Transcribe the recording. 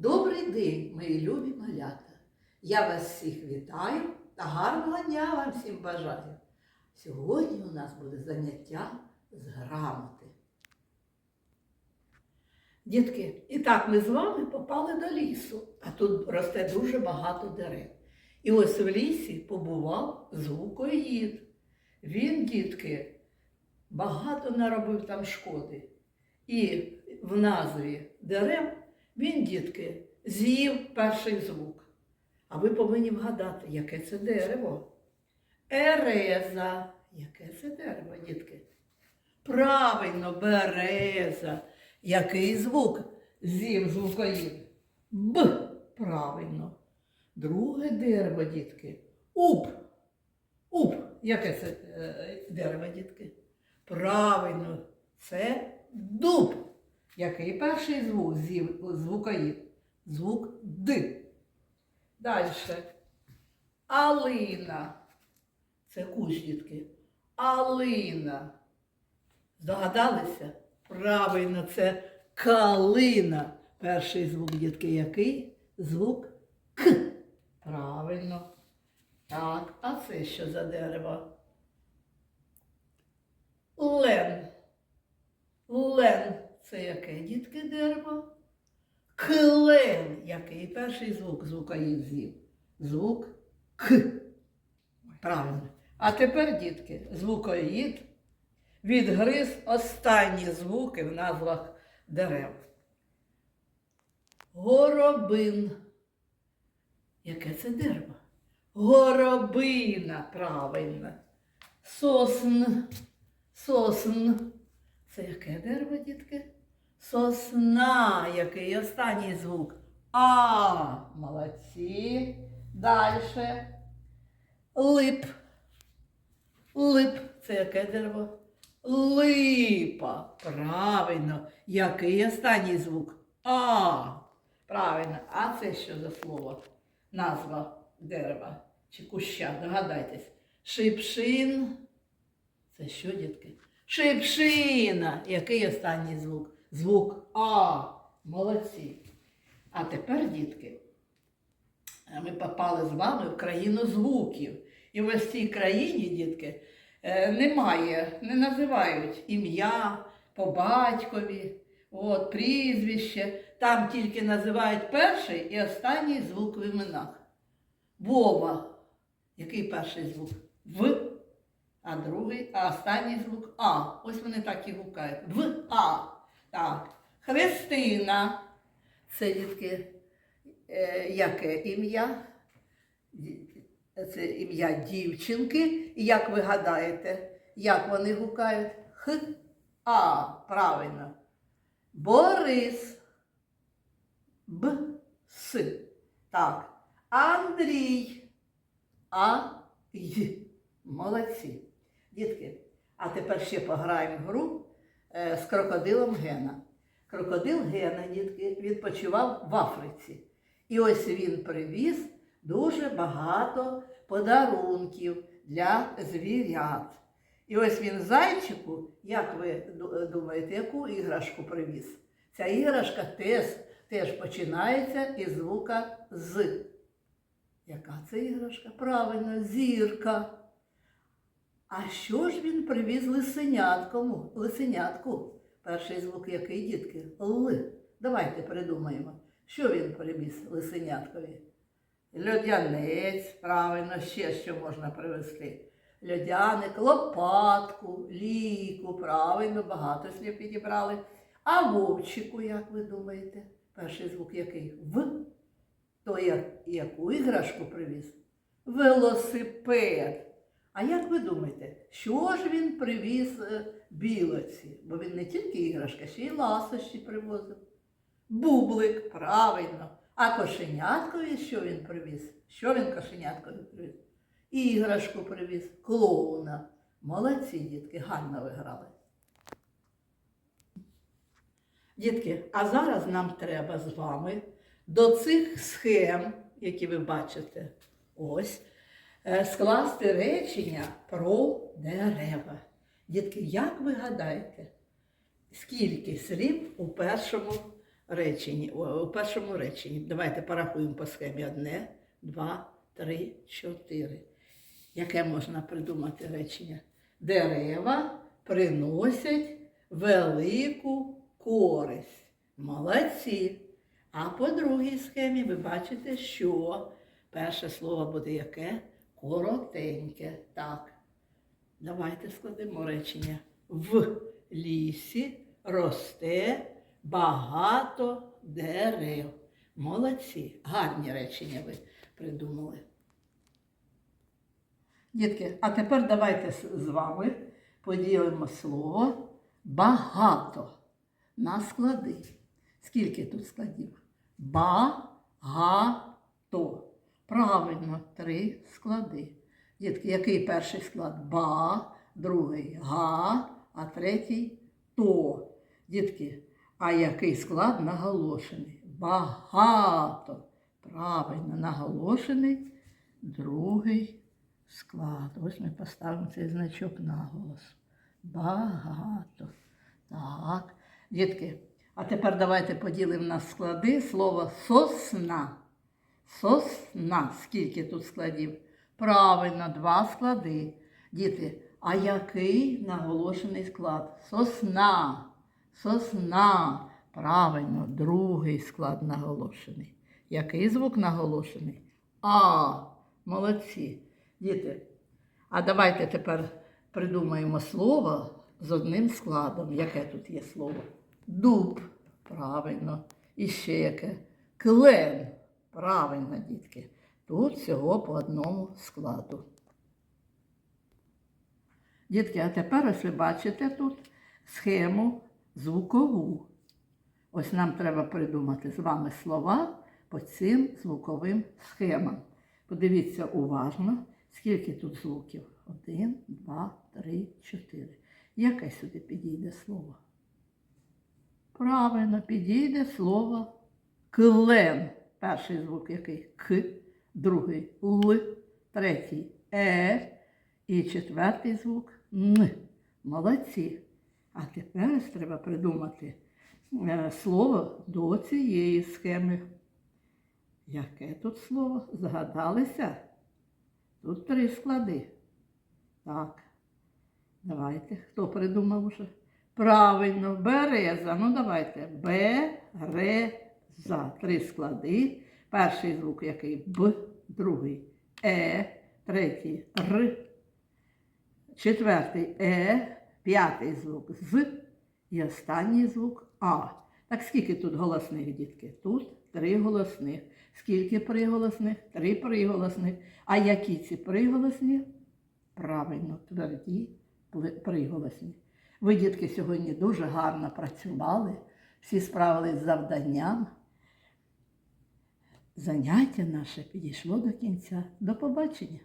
Добрий день, мої любі малята! Я вас всіх вітаю та гарного дня вам всім бажаю. Сьогодні у нас буде заняття з грамоти. Дітки, і так ми з вами попали до лісу, а тут росте дуже багато дерев. І ось в лісі побував звукоїд. Він, дітки, багато наробив там шкоди. І в назві дерев він, дітки, з'їв перший звук. А ви повинні вгадати, яке це дерево. Ереза. Яке це дерево, дітки? Правильно, береза. Який звук з'їв звукоїд? Б. Правильно. Друге дерево, дітки. Уп. Уп. Яке це е, дерево, дітки? Правильно, це дуб. Який перший звук з'їв звукоїд? Звук Д. Далі. Алина. Це кущ, дітки. Алина. Здогадалися? Правильно, це калина. Перший звук, дітки, який? Звук К. Правильно. Так, а це що за дерево? Лен. Лен. Це яке, дітки, дерево? Клен. Який перший звук звукоїд з'їв? Звук К. Правильно. А тепер, дітки, звукоїд відгриз останні звуки в назвах дерев. Горобин. Яке це дерево? Горобина, правильно. Сосн. Сосн. Це яке дерево, дітки? Сосна. Який останній звук? А. Молодці. Далі. Лип. Лип. Це яке дерево? Липа. Правильно. Який останній звук? А. Правильно. А це що за слово? Назва дерева чи куща? Догадайтесь. Шипшин. Це що, дітки? Шипшина. Який останній звук? Звук А. Молодці. А тепер, дітки, ми попали з вами в країну звуків. І в ось цій країні, дітки, е, немає, не називають ім'я по батькові, от, прізвище. Там тільки називають перший і останній звук в іменах. Вова. Який перший звук? В, а другий, а останній звук А. Ось вони так і гукають. В А. Так. Христина. Це дітки, е, яке ім'я? Це ім'я дівчинки. І як ви гадаєте, як вони гукають? Х. А. Правильно. Борис. Б. С. Так. Андрій. А. Й. Молодці. Дітки, а тепер ще пограємо в гру е, з крокодилом Гена. Крокодил Гена, дітки, відпочивав в Африці. І ось він привіз дуже багато подарунків для звірят. І ось він зайчику, як ви думаєте, яку іграшку привіз? Ця іграшка теж, теж починається із звука з. Яка це іграшка? Правильно, зірка. А що ж він привіз лисеняткому? Лисенятку. Перший звук який, дітки? Л. Давайте придумаємо, що він привіз лисеняткові. Льодянець, правильно, ще що можна привезти. Льодяник, лопатку, ліку, правильно, багато слів підібрали. А вовчику, як ви думаєте, перший звук який? В. То я яку іграшку привіз? Велосипед. А як ви думаєте, що ж він привіз е, білоці? Бо він не тільки іграшка, ще й ласощі привозив. Бублик, правильно. А кошеняткові що він привіз? Що він кошеняткові привіз? Іграшку привіз, клоуна. Молодці, дітки, гарно виграли. Дітки, а зараз нам треба з вами до цих схем, які ви бачите, ось, скласти речення про дерева. Дітки, як ви гадаєте, скільки слів у першому реченні, у першому реченні. Давайте порахуємо по схемі. Одне, два, три, чотири. Яке можна придумати речення? Дерева приносять велику користь. Молодці. А по другій схемі ви бачите, що перше слово буде яке? Коротеньке. Так. Давайте складемо речення. В лісі росте багато дерев. Молодці. Гарні речення ви придумали. Дітки, а тепер давайте з вами поділимо слово багато на склади. Скільки тут складів? Багато. Правильно, три склади. Дітки, який перший склад? Ба, другий га, а третій то. Дітки, а який склад наголошений? Багато. Правильно, наголошений другий склад. Ось ми поставимо цей значок наголос. Багато. Так. Дітки, а тепер давайте поділимо на склади слово сосна. Сосна. Скільки тут складів? Правильно, два склади. Діти, а який наголошений склад? Сосна. Сосна. Правильно, другий склад наголошений. Який звук наголошений? А. Молодці. Діти. А давайте тепер придумаємо слово з одним складом. Яке тут є слово? Дуб. Правильно. І ще яке? Клен. Правильно, дітки. Тут всього по одному складу. Дітки, а тепер ось ви бачите тут схему звукову. Ось нам треба придумати з вами слова по цим звуковим схемам. Подивіться уважно, скільки тут звуків. Один, два, три, чотири. Яке сюди підійде слово? Правильно, підійде слово клен. Перший звук який К, другий Л, третій Е і четвертий звук Н. Молодці. А тепер треба придумати е, слово до цієї схеми. Яке тут слово? Згадалися? Тут три склади. Так. Давайте. Хто придумав уже? Правильно, береза. Ну давайте. Береза. Три склади. Перший звук який Б, другий Е, третій Р, четвертий Е, п'ятий звук З і останній звук А. Так скільки тут голосних, дітки? Тут три голосних. Скільки приголосних? Три приголосних. А які ці приголосні? Правильно, тверді приголосні. Ви, дітки, сьогодні дуже гарно працювали, всі справились з завданням. Заняття наше підійшло до кінця. До побачення!